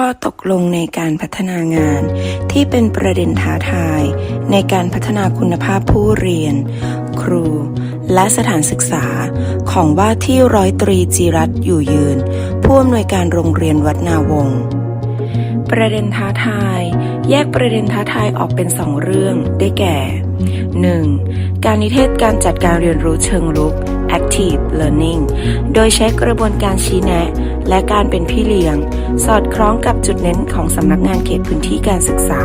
ข้อตกลงในการพัฒนางาน ที่เป็นประเด็นท้าทาย ในการพัฒนาคุณภาพผู้เรียน ครู และสถานศึกษาของว่าที่ร้อยตรีจิรัตน์อยู่ยืน ผู้อำนวยการโรงเรียนวัดนาวงศ์ประเด็นท้าทาย แยกประเด็นท้าทายออกเป็นสองเรื่องได้แก่ 1. การนิเทศการจัดการเรียนรู้เชิงรุก active learning โดยใช้กระบวนการชี้แนะ และการเป็นพี่เลี้ยง สอดคล้องกับจุดเน้นของสำนักงานเขตพื้นที่การศึกษา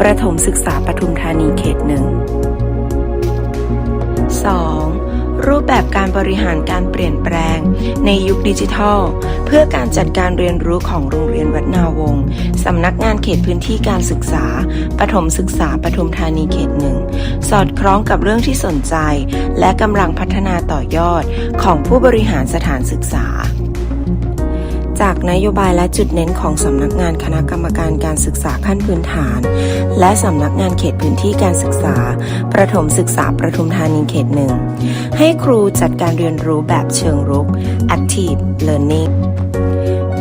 ประถมศึกษาปทุมธานีเขตหนึ่ง 2. รูปแบบการบริหารการเปลี่ยนแปลง ในยุคดิจิทัล เพื่อการจัดการเรียนรู้ของโรงเรียนวัดนาวงศ์สำนักงานเขตพื้นที่การศึกษา ปฐมศึกษาปทุมธานีเขตหนึ่ง สอดคล้องกับเรื่องที่สนใจ และกำลังพัฒนาต่อยอดของผู้บริหารสถานศึกษา จากนโยบายและจุดเน้นของสำนักงานคณะกรรมการการศึกษาขั้นพื้นฐาน และสำนักงานเขตพื้นที่การศึกษา ประถมศึกษาประทุมธานีเขตหนึ่ง ให้ครูจัดการเรียนรู้แบบเชิงรุก active learning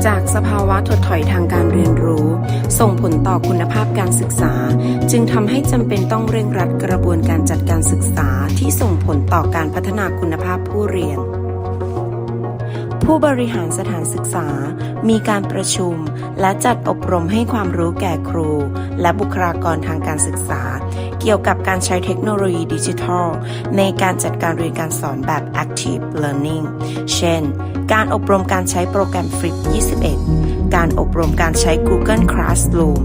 จากสภาวะถดถอยทางการเรียนรู้ ส่งผลต่อคุณภาพการศึกษา จึงทำให้จำเป็นต้องเร่งรัดกระบวนการจัดการศึกษาที่ส่งผลต่อการพัฒนาคุณภาพผู้เรียน ผู้บริหารสถานศึกษา มีการประชุม และจัดอบรมให้ความรู้แก่ครู และบุคลากรทางการศึกษา เกี่ยวกับการใช้เทคโนโลยีดิจิทัล ในการจัดการเรียนการสอนแบบ Active Learning เช่น การอบรมการใช้โปรแกรม Flip 21 การอบรมการใช้ Google Classroom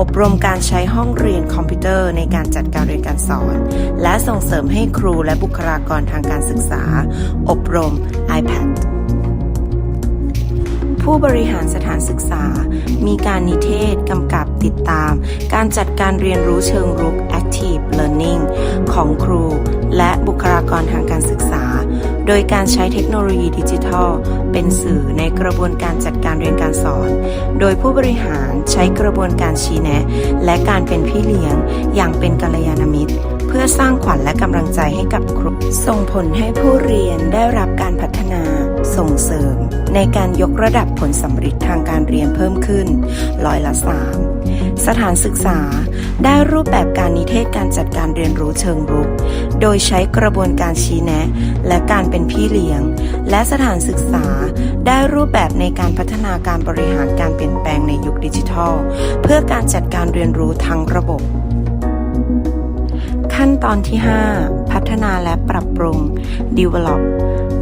อบรมการใช้ห้องเรียนคอมพิวเตอร์ในการจัดการเรียนการสอน และส่งเสริมให้ครูและบุคลากรทางการศึกษา อบรม iPad ผู้บริหารสถานศึกษา มีการนิเทศกำกับติดตาม การจัดการเรียนรู้เชิงรุก Active Learning ของครู และบุคลากรทางการศึกษา โดยการใช้เทคโนโลยีดิจิทัล เป็นสื่อในกระบวนการจัดการเรียนการสอน โดยผู้บริหารใช้กระบวนการชี้แนะ และการเป็นพี่เลี้ยง อย่างเป็นกัลยาณมิตร พื่อสร้างขวัญและกำลังใจให้กับครู ส่งผลให้ผู้เรียนได้รับการพัฒนาส่งเสริม ในการยกระดับผลสำเร็จทางการเรียนเพิ่มขึ้นร้อยละสามสถานศึกษาได้รูปแบบการนิเทศการจัดการเรียนรู้เชิงรุก โดยใช้กระบวนการชี้แนะ และการเป็นพี่เลี้ยง และสถานศึกษาได้รูปแบบในการพัฒนาการบริหารการเปลี่ยนแปลงในยุคดิจิทัล เพื่อการจัดการเรียนรู้ทั้งระบบ ขั้นตอนที่ 5 พัฒนาและปรับปรุง develop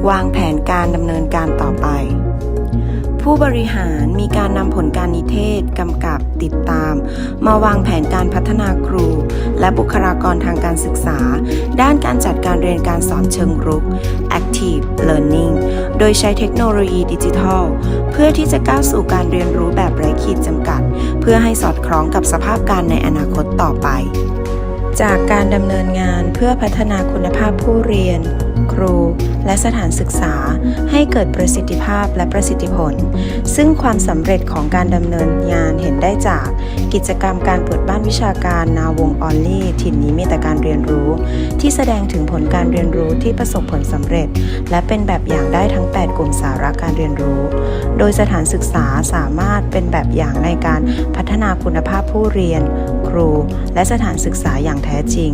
วางแผนการดำเนินการต่อไป ผู้บริหารมีการนำผลการนิเทศกำกับติดตาม มาวางแผนการพัฒนาครู และบุคลากรทางการศึกษา ด้านการจัดการเรียนการสอนเชิงรุก active learning โดยใช้เทคโนโลยีดิจิทัล เพื่อที่จะก้าวสู่การเรียนรู้แบบไร้ขีดจำกัด เพื่อให้สอดคล้องกับสภาพการในอนาคตต่อไป จากการดำเนินงานเพื่อพัฒนาคุณภาพผู้เรียน ครู และสถานศึกษา ให้เกิดประสิทธิภาพและประสิทธิผล ซึ่งความสำเร็จของการดำเนินงานเห็นได้จากกิจกรรมการเปิดบ้านวิชาการนาวงออลลี่ถิ่นนี้มีแต่การเรียนรู้ ที่แสดงถึงผลการเรียนรู้ที่ประสบผลสำเร็จ และเป็นแบบอย่างได้ทั้ง 8 กลุ่มสาระการเรียนรู้ โดยสถานศึกษาสามารถเป็นแบบอย่างในการพัฒนาคุณภาพผู้เรียน ครู และสถานศึกษาอย่างแท้จริง